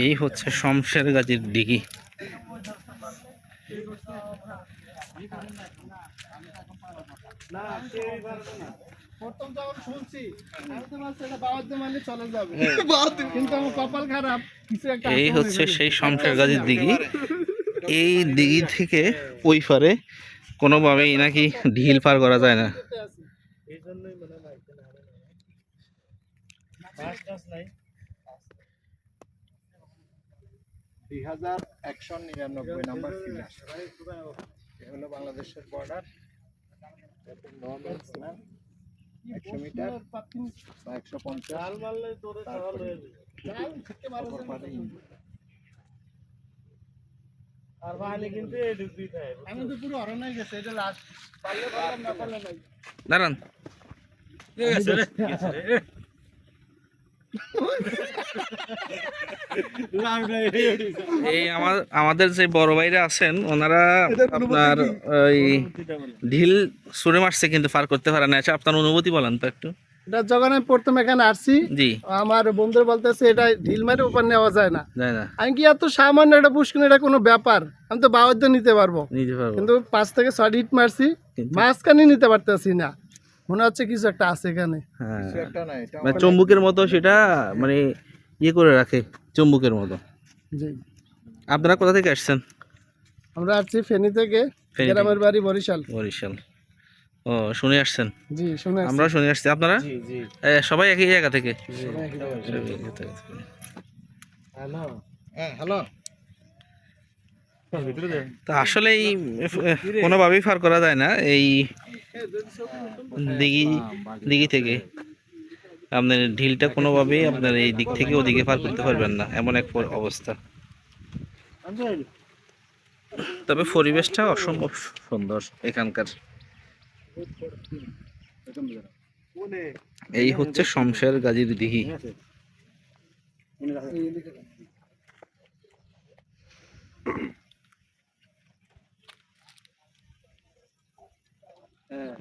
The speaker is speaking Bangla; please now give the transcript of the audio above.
এই হচ্ছে শমশের গাজীর কিছু একটা এই হচ্ছে সেই শমশের গাজীর দিঘি এই দিঘি থেকে ওই পারে কোনোভাবেই নাকি ঢিল পার করা যায় না গেছে আছে। এই জন্যই মনে হয় মাইকে না হারানো। মাছ টাছ নাই দুই হাজার একশো নিরানব্বই নাম্বার ফিলার এ হলো বাংলাদেশের বর্ডার একশো মিটার বা একশো পঞ্চাশ। হয়ে। আর বাহানি কিন্তু এই দিতে আমি তো পুরো অরণ্যাই গেছে এটা লাস্ট পারলে পারলাম না পারলে নাই। দাঁড়ান। এই আমার আমাদের যে বড় ভাইরা আছেন ওনারা আপনার ওই ঢিল ছুঁড়ে মারছে কিন্তু পার করতে পারে না। আচ্ছা আপনার অনুভূতি বলেন তো একটু। এটা যখন আমি প্রথম এখানে আসছি জি। আমার বন্ধু বলতেছে এটা ঢিল মেরে উপর নেওয়া যায় না। আমি কি এত সামান্য এটা পুষ্কিন এটা কোনো ব্যাপার? আমি তো বাবাদ্য নিতে পারব। নিতে পারব। কিন্তু পাঁচ থেকে ছয় হিট মারছি মাঝখানে নিতে পারতেছি না। মনে হচ্ছে কিছু একটা আছে এখানে। হ্যাঁ। কিছু একটা মানে চম্বুকের মতো সেটা মানে ইয়ে করে রাখে চম্বুকের মতো। জি। আপনারা কোথা থেকে আসছেন? আমরা আসছি ফেনী থেকে গ্রামের বাড়ি বরিশাল। বরিশাল। ও শুনে আসছেন? জি শুনে আমরা শুনে আসছি। আপনারা? জি জি। এ, সবাই একই জায়গা থেকে? সবাই একই জায়গায়। সবাই একই জায়গা থেকে। হ্যালো। হ্যাঁ হ্যালো। তা আসলে এই কোনোভাবেই ফার করা যায় না। এই দিঘি দিঘি থেকে। আপনার ঢিলটা কোনোভাবেই আপনার এই দিক থেকে ওদিকে পার করতে পারবেন না, এমন এক অবস্থা। তবে পরিবেশটা অসম্ভব সুন্দর এখানকার। এই হচ্ছে শমশের গাজীর দিঘি। 对